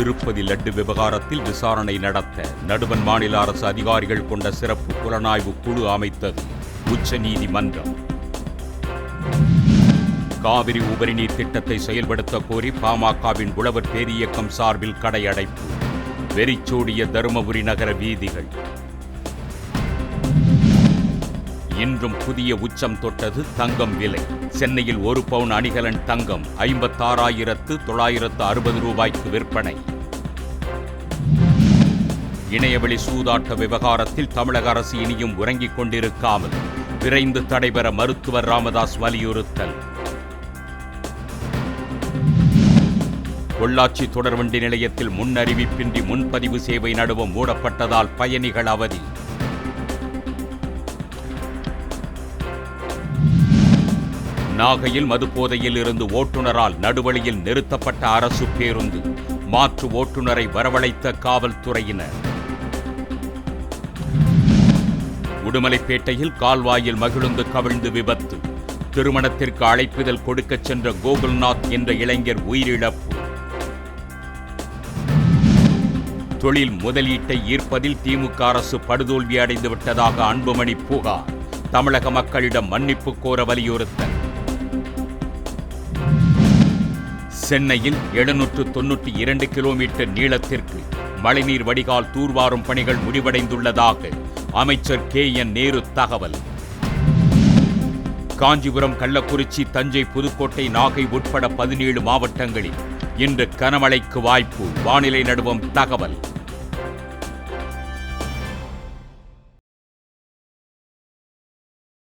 திருப்பதி லட்டு விவகாரத்தில் விசாரணை நடத்த நடுவன் மாநில அரசு அதிகாரிகள் கொண்ட சிறப்பு புலனாய்வு குழு அமைத்தது உச்சநீதிமன்றம். காவிரி உபரிநீர் திட்டத்தை செயல்படுத்த கோரி பாமகவின் உழவர் பேரியக்கம் சார்பில் கடையடைப்பு. வெறிச்சோடிய தருமபுரி நகர வீதிகள். இன்றும் புதிய உச்சம் தொட்டது தங்கம் விலை. சென்னையில் ஒரு பவுன் அணிகலன் தங்கம் ஐம்பத்தாறாயிரத்து தொள்ளாயிரத்து அறுபது ரூபாய்க்கு விற்பனை. இணையவழி சூதாட்ட விவகாரத்தில் தமிழக அரசு இனியும் உறங்கிக் கொண்டிருக்காமல் விரைந்து தடைபெற மருத்துவர் ராமதாஸ் வலியுறுத்தல். பொள்ளாச்சி தொடர்வண்டி நிலையத்தில் முன்னறிவிப்பின்றி முன்பதிவு சேவை நடுவம் மூடப்பட்டதால் பயணிகள் அவதி. நாகையில் மதுபோதையில் இருந்து ஓட்டுநரால் நடுவழியில் நிறுத்தப்பட்ட அரசு பேருந்து. மாற்று ஓட்டுநரை வரவழைத்த காவல்துறையினர். உடுமலைப்பேட்டையில் கால்வாயில் மகிழுந்து கவிழ்ந்து விபத்து. திருமணத்திற்கு அழைப்புதல் கொடுக்கச் சென்ற கோகுல்நாத் என்ற இளைஞர் உயிரிழப்பு. தொழில் முதலீட்டை ஈர்ப்பதில் திமுக அரசு படுதோல்வி அடைந்து விட்டதாக அன்புமணி புகார். தமிழக மக்களிடம் மன்னிப்பு கோர வலியுறுத்தல். சென்னையில் எழுநூற்று தொன்னூற்றி இரண்டு கிலோமீட்டர் நீளத்திற்கு மழைநீர் வடிகால் தூர்வாரும் பணிகள் முடிவடைந்துள்ளதாக அமைச்சர் கே என் நேரு தகவல். காஞ்சிபுரம் கள்ளக்குறிச்சி தஞ்சை புதுக்கோட்டை நாகை உட்பட பதினேழு மாவட்டங்களில் இன்று கனமழைக்கு வாய்ப்பு. வானிலை நடுவம் தகவல்.